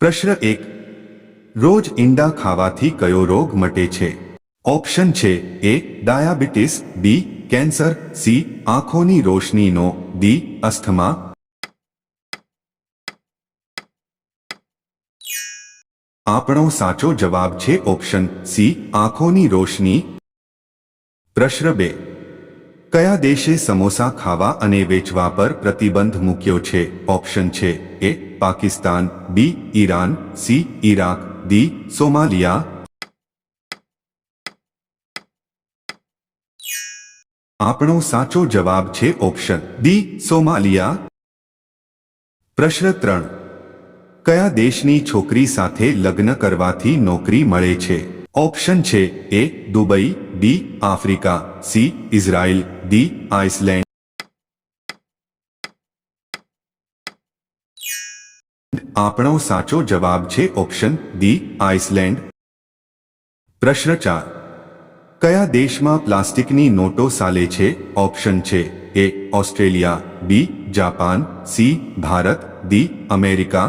પ્રશ્ન એક. રોજ ઈંડા ખાવાથી કયો રોગ મટે છે? ઓપ્શન છે A diabetes, B cancer, C આંખોની રોશનીનો, ડી અસ્થમા. આપણો સાચો જવાબ છે ઓપ્શન સી આંખોની રોશની. પ્રશ્ન બે. કયા દેશે સમોસા ખાવા અને વેચવા પર પ્રતિબંધ મૂક્યો છે? ઓપ્શન છે A Pakistan, B, Iran, C, Iraq, D, Somalia. આપણો સાચો જવાબ છે ઓપ્શન ડી, સોમાલિયા. પ્રશ્ન ત્રણ. કયા દેશની છોકરી સાથે લગ્ન કરવાથી નોકરી મળે છે? ઓપ્શન છે A, Dubai, B, Africa, C, Israel, D, Iceland. આપણો સાચો જવાબ છે ઓપ્શન ડી આઇસલેન્ડ પ્રશ્ન ચાર કયા દેશમાં પ્લાસ્ટિકની નોટો ચાલે છે ઓપ્શન છે A Australia B Japan C Bharat D America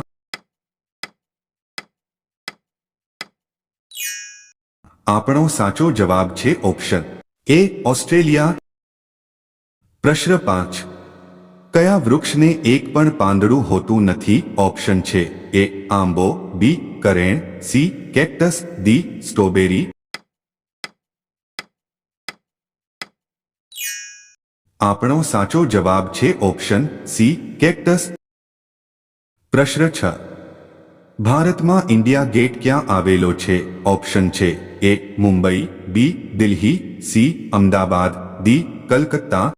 આપણો સાચો જવાબ છે ઓપ્શન એ ઓસ્ટ્રેલિયા પ્રશ્ન પાંચ કયા વૃક્ષને એક પણ પાંદડું હોતું નથી? ઓપ્શન છે એ આંબો, બી કરેણ, સી કેક્ટસ, ડી સ્ટ્રોબેરી. આપણો સાચો જવાબ છે ઓપ્શન સી કેક્ટસ. પ્રશ્ન છ. ભારતમાં ઇન્ડિયા ગેટ ક્યાં આવેલો છે? ઓપ્શન છે A Mumbai, B Delhi, C Ahmedabad, D Calcutta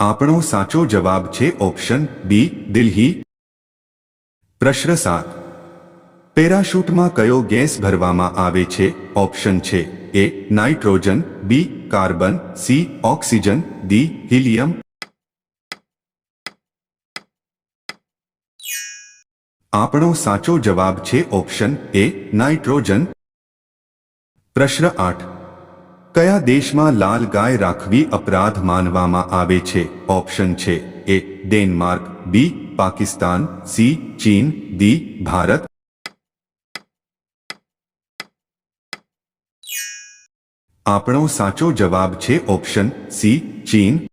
આપણો સાચો જવાબ છે ઓપ્શન બી, દિલ્હી. પ્રશ્ન સાત. પેરાશૂટમાં કયો ગેસ ભરવામાં આવે છે? ઓપ્શન છે A, nitrogen, B, carbon, C, oxygen, D, helium. આપણો સાચો જવાબ છે ઓપ્શન એ, નાઇટ્રોજન. પ્રશ્ન આઠ. કયા દેશમાં લાલ ગાય રાખવી અપરાધ માનવામાં આવે છે? ઓપ્શન છે A, Denmark, B, Pakistan, C, ચીન, ડી, ભારત. આપણો સાચો જવાબ છે ઓપ્શન સી, ચીન.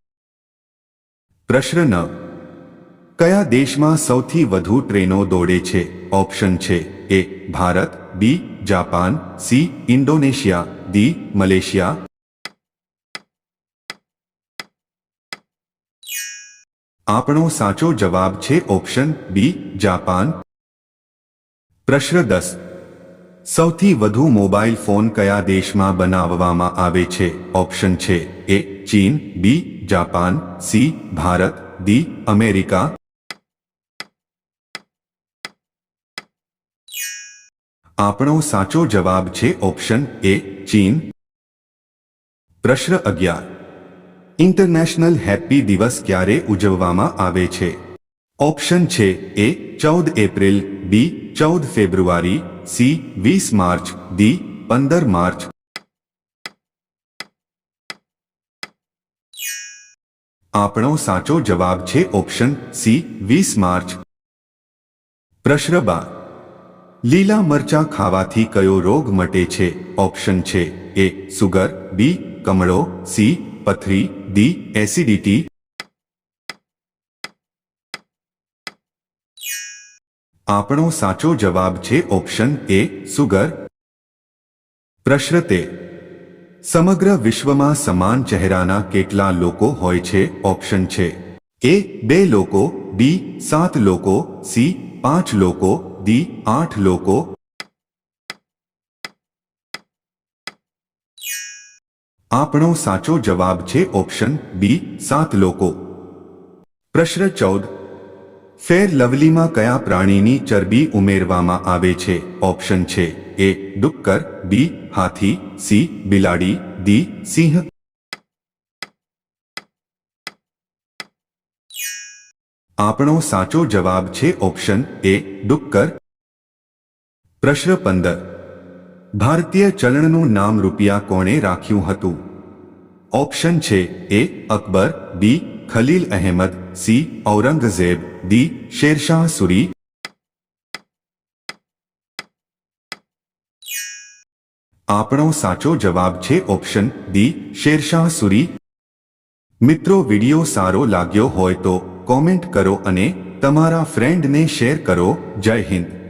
પ્રશ્ન કયા દેશમાં સૌથી વધુ ટ્રેનો દોડે છે? ઓપ્શન છે A, Bharat, B, Japan, C, Indonesia. D Malaysia આપણો સાચો જવાબ છે ઓપ્શન બી જાપાન પ્રશ્ન દસ સૌથી વધુ મોબાઈલ ફોન કયા દેશમાં બનાવવામાં આવે છે ઓપ્શન છે એ ચીન B Japan C Bharat D America આપણો સાચો જવાબ છે ઓપ્શન એ ચીન. પ્રશ્ન અગિયાર. ઇન્ટરનેશનલ હેપી દિવસ ક્યારે ઉજવવામાં આવે છે? ઓપ્શન છે એ ચૌદ એપ્રિલ, બી ચૌદ ફેબ્રુઆરી, સી વીસ માર્ચ, ડી પંદર માર્ચ. આપણો સાચો જવાબ છે ઓપ્શન સી વીસ માર્ચ. પ્રશ્ન બાર. લીલા મરચા ખાવાથી કયો રોગ મટે છે? ઓપ્શન છે એ સુગર, બી કમળો, સી પથરી, ડી એસિડિટી. આપણો સાચો જવાબ છે ઓપ્શન એ સુગર. પ્રશ્ન સમગ્ર વિશ્વમાં સમાન ચહેરાના કેટલા લોકો હોય છે? ઓપ્શન છે એ બે લોકો, બી સાત લોકો, સી પાંચ લોકો ડી આઠ લોકો. આપણો સાચો જવાબ છે ઓપ્શન બી, સાત લોકો. પ્રશ્ન ચૌદ. ફેર લવલીમાં કયા પ્રાણીની ચરબી ઉમેરવામાં આવે છે? ઓપ્શન છે એ, ડુક્કર, બી, હાથી, સી, બિલાડી દી સિંહ. આપણો સાચો જવાબ છે ઓપ્શન એ ડુક્કર. પ્રશ્ન પંદર. ભારતીય ચલણનું નામ રૂપિયા કોણે રાખ્યું હતું? ઓપ્શન છે A Akbar, B Khalil Ahmed, C Aurangzeb, D Shershah Suri. આપણો સાચો જવાબ છે ઓપ્શન ડી શેરશાહ સુરી. મિત્રો, વિડિયો સારો લાગ્યો હોય તો કોમેન્ટ કરો અને તમારા ફ્રેન્ડને શેર કરો. જય હિન્દ.